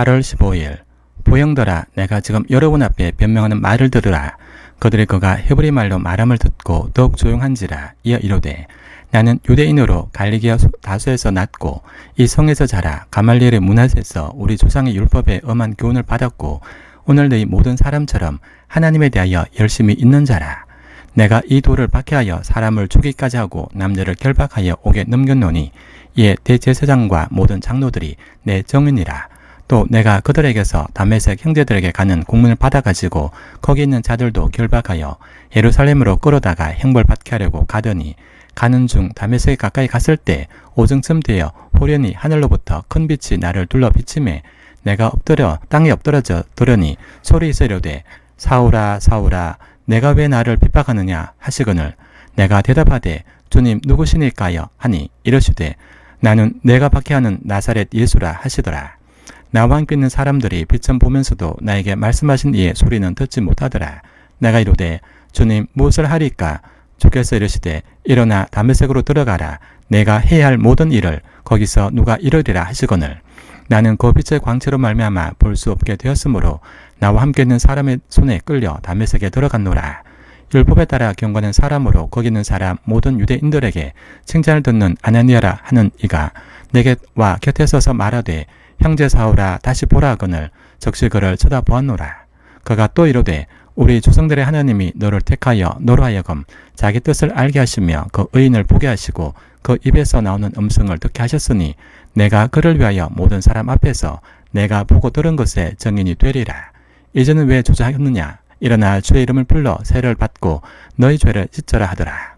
8월 15일 보영더라 내가 지금 여러분 앞에 변명하는 말을 들으라. 그들의 그가 헤브리 말로 말함을 듣고 더욱 조용한지라 이어 이르되 나는 유대인으로 갈리기아 소- 다수에서 났고 이 성에서 자라 가말리엘의 문화에서 우리 조상의 율법에 엄한 교훈을 받았고 오늘 너희 모든 사람처럼 하나님에 대하여 열심히 있는 자라. 내가 이 돌을 박해하여 사람을 죽이까지 하고 남들을 결박하여 옥에 넘겼노니 이에 대제사장과 모든 장로들이 내 정인이라 또 내가 그들에게서 다메섹 형제들에게 가는 공문을 받아가지고 거기 있는 자들도 결박하여 예루살렘으로 끌어다가 형벌받게 하려고 가더니 가는 중 다메섹에 가까이 갔을 때 오중쯤 되어 호련히 하늘로부터 큰 빛이 나를 둘러 비침에 내가 엎드려 땅에 엎드러져 들으니 소리 이르되 사울아 사울아 내가 왜 나를 핍박하느냐? 하시거늘 내가 대답하되 주님 누구시니까요? 하니 이러시되 나는 내가 박해하는 나사렛 예수라 하시더라 나와 함께 있는 사람들이 빛을 보면서도 나에게 말씀하신 이의 소리는 듣지 못하더라. 내가 이르되 주님 무엇을 하리까? 주께서 이르시되 일어나 담메색으로 들어가라. 내가 해야 할 모든 일을 거기서 누가 이르리라 하시거늘. 나는 그 빛의 광채로 말미암아 볼 수 없게 되었으므로 나와 함께 있는 사람의 손에 끌려 담메색에 들어갔노라. 율법에 따라 경건한 사람으로 거기 있는 사람 모든 유대인들에게 칭찬을 듣는 아나니아라 하는 이가 내게 와 곁에 서서 말하되 형제 사오라 다시 보라 하거늘 적시 그를 쳐다보았노라. 그가 또 이르되 우리 조상들의 하나님이 너를 택하여 너로 하여금 자기 뜻을 알게 하시며 그 의인을 보게 하시고 그 입에서 나오는 음성을 듣게 하셨으니 내가 그를 위하여 모든 사람 앞에서 내가 보고 들은 것에 정인이 되리라. 이제는 왜 주저하였느냐? 일어나 주의 이름을 불러 세를 받고 너희 죄를 씻어라 하더라